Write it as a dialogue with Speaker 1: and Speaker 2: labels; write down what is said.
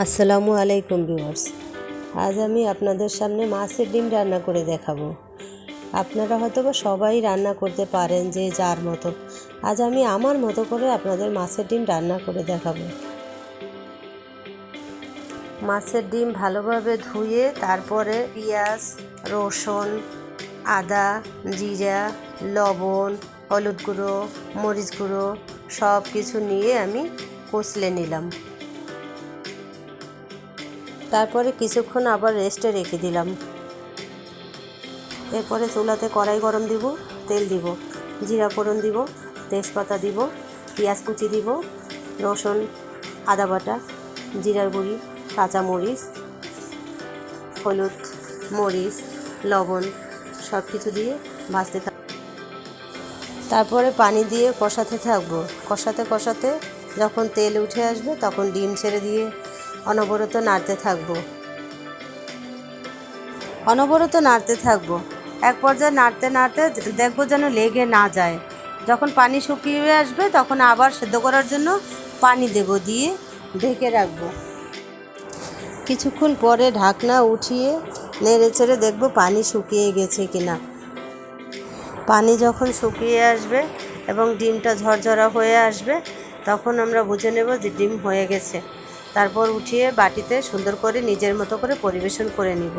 Speaker 1: আসসালামু আলাইকুম ভিউয়ার্স। আজ আমি আপনাদের সামনে মাছের ডিম রান্না করে দেখাবো। আপনারা হয়তো বা সবাই রান্না করতে পারেন যে যার মতো। আজ আমি আমার মতো করে আপনাদের মাছের ডিম রান্না করে দেখাবো। মাছের ডিম ভালোভাবে ধুয়ে তারপরে পেঁয়াজ, রসুন, আদা, জিরা, লবণ, হলুদ গুঁড়ো, মরিচ গুঁড়ো সব কিছু নিয়ে আমি কষলে নিলাম। তারপরে কিছুক্ষণ আবার রেস্টে রেখে দিলাম। এরপরে চুলাতে কড়াই গরম দিব, তেল দিব, জিরা ফোড়ন দিব, তেজপাতা দিব, পেঁয়াজ কুচি দিব, রসুন, আদা বাটা, জিরার গুঁড়ি কাঁচামরিচ হলুদ মরিচ, লবণ সব কিছু দিয়ে ভাজতে থাক তারপরে পানি দিয়ে কষাতে থাকব। কষাতে কষাতে যখন তেল উঠে আসবে তখন ডিম ছেড়ে দিয়ে অনবরত নাড়তে থাকব। অনবরত নাড়তে থাকব। এক পর্যায়ে নাড়তে নাড়তে দেখব যেন লেগে না যায়। যখন পানি শুকিয়ে আসবে তখন আবার সেদ্ধ করার জন্য পানি দেব দিয়ে ঢেকে রাখব। কিছুক্ষণ পরে ঢাকনা উঠিয়ে নেড়ে চেড়ে দেখব পানি শুকিয়ে গেছে কিনা। পানি যখন শুকিয়ে আসবে এবং ডিমটা ঝরঝরা হয়ে আসবে তখন আমরা বুঝে নেব যে ডিম হয়ে গেছে। তারপর উঠিয়ে বাটিতে সুন্দর করে নিজের মতো করে পরিবেশন করে নিব।